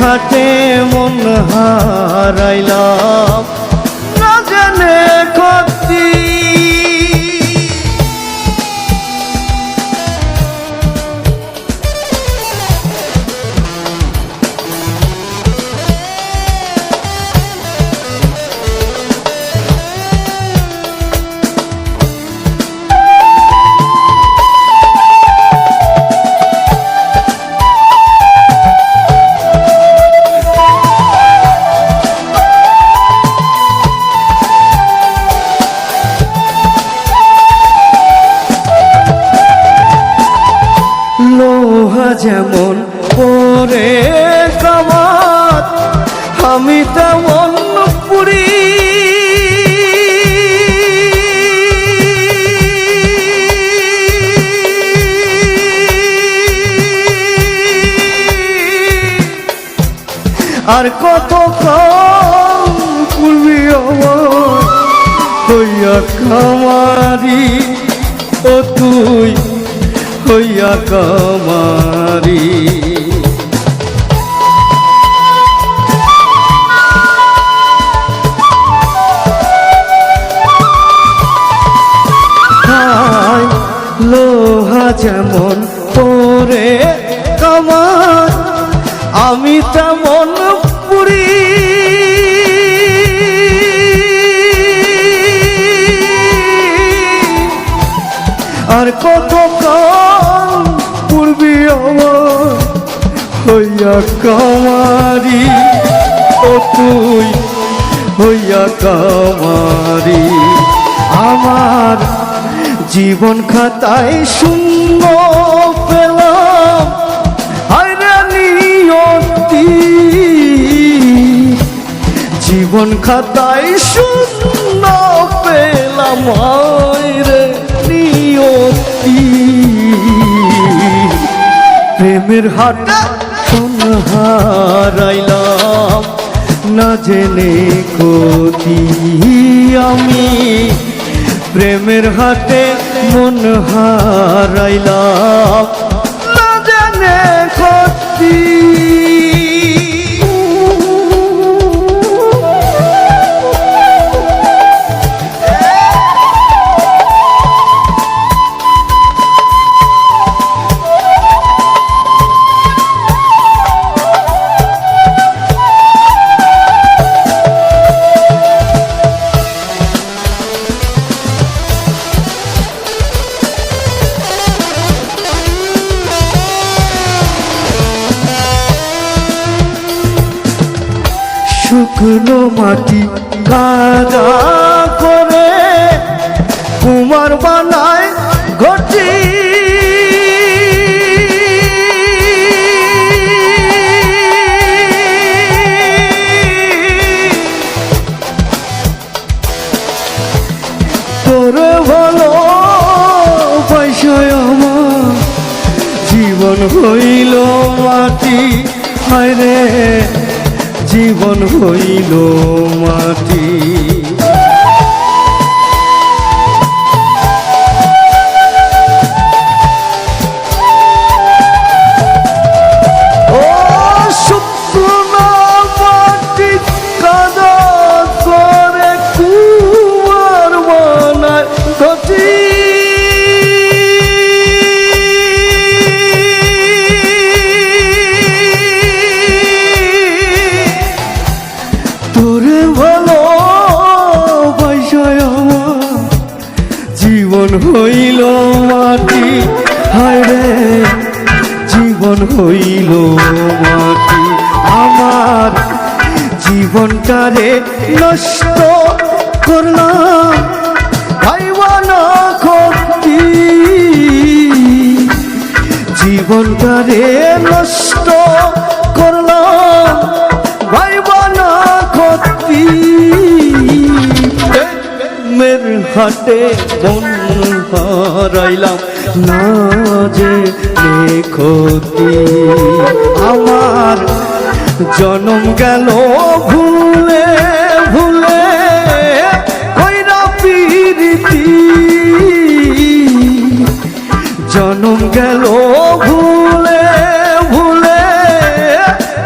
হাতে মন হারাইলাম। আমি তেমন আর কত আমার হইয়া খামারি ও তুই হইয়া কামারি পরে কামার আমি তেমন পুরি আর কত পূর্বী আমার হইয়া কামারি, ও তুই হইয়া কামারি। আমার জীবন খাতায় শূন্য। জীবন খাতায় শূন্য পেলাম রে নিয়তি। প্রেমের হারাইলাম, না জেনে ক্ষতি আমি। প্রেমের হাটে মন হারাইলাম শুকনো মাটি কাদা করে কুমার বানায় ঘটি। তোরে ভালো পয়সায় আমার জীবন হইল মাটি। হায় রে। জীবন হইল মাটি। জীবন হইল মাটি। হায় রে জীবন হইল মাটি। আমার জীবনটারে নষ্ট করলাম জীবনটারে নষ্ট হাটে মন হারাইলাম না যে ক্ষতি। আমার জনম গেল ভুলে ভুলে কইরা পিরিতি। জনম গেল ভুলে ভুলে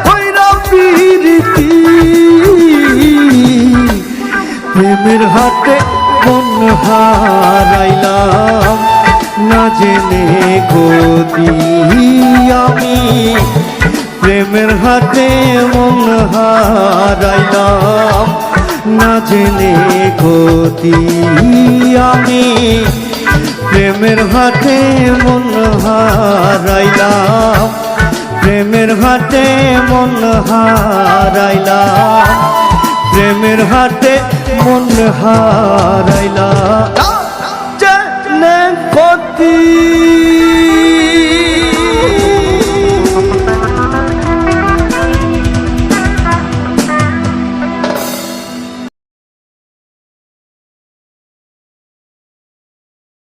কইরা পিরিতি। প্রেমের হাতে হারাইলাম। না জেনে গতি আমি, প্রেমের হাতে মন হারাইলাম। না জেনে গতি আমি, প্রেমের হাতে মন হারাইলাম। প্রেমের হাতে মন হারাইলাম। প্রেমের হাতে মন হারাইলাম